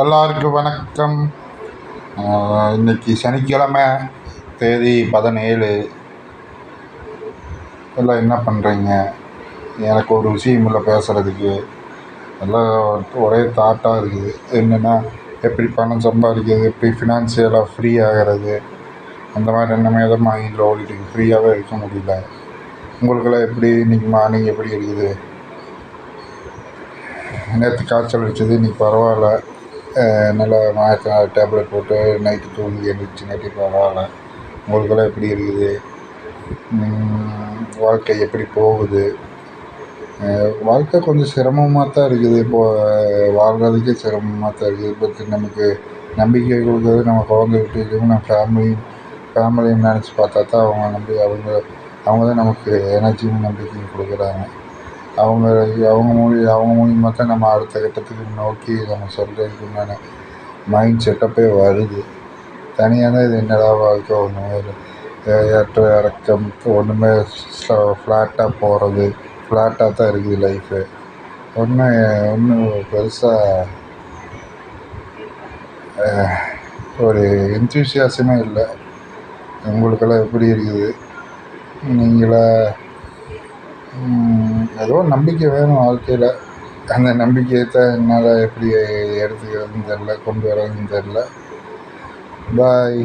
எல்லாருக்கும் வணக்கம். இன்னைக்கு சனிக்கிழமை தேதி பதினேழு. எல்லாம் என்ன பண்ணுறீங்க எனக்கு ஒரு விஷயம் இல்லை பேசுகிறதுக்கு எல்லாம் ஒரே தாட்டாக இருக்குது. என்னென்னா எப்படி பணம் சம்பாதிக்கிறது எப்படி ஃபினான்சியலாக ஃப்ரீ ஆகிறது அந்த மாதிரி எண்ணமே தான் மைண்டில் ஓடிட்டு ஃப்ரீயாகவே இருக்க முடியல. உங்களுக்கெல்லாம் எப்படி இன்றைக்கி மார்னிங் எப்படி இருக்குது? நேற்று காய்ச்சல் அடிச்சது இன்றைக்கி பரவாயில்ல. நல்லா மாயத்த டேப்லெட் போட்டு நைட்டு தூங்கி எழுந்திரிச்சு நைட்டு பரவாயில்ல உங்களுக்கெல்லாம் எப்படி இருக்குது? வாழ்க்கை எப்படி போகுது? வாழ்க்கை கொஞ்சம் சிரமமாக தான் இருக்குது. இப்போது வாழ்கிறதுக்கே சிரமமாக தான் இருக்குது. பற்றி நமக்கு நம்பிக்கை கொடுக்குறது நம்ம குழந்தை வீட்டுக்கும் நம்ம ஃபேமிலி ஃபேமிலின்னு நினச்சி பார்த்தா தான் அவங்க நம்பி அவங்க அவங்க தான் நமக்கு எனர்ஜியும் நம்பிக்கையும் கொடுக்குறாங்க. அவங்க அவங்க மூலி அவங்க மூலியமாக தான் நம்ம அடுத்த கட்டத்துக்கு நோக்கி நம்ம சொல்கிறதுக்கு உண்டான மைண்ட் செட்டப்பே வருது. தனியாக தான் இது என்னடா வாழ்க்கை? ஒன்றுமே இல்லை. ஏற்ற இறக்கம் ஒன்றுமே ஃப்ளாட்டாக போகிறது ஃப்ளாட்டாக தான் இருக்குது லைஃபு ஒன்றும் ஒன்றும் பெருசாக ஒரு என்தூசியாசமே இல்லை. உங்களுக்கெல்லாம் எப்படி இருக்குது? நீங்களா ஏதோ நம்பிக்கை வேணும் வாழ்க்கையில். அந்த நம்பிக்கையை தான் என்னால் எப்படி எடுத்துக்கிறதுன்னு தெரில கொண்டு வரதுன்னு தெரில பாய்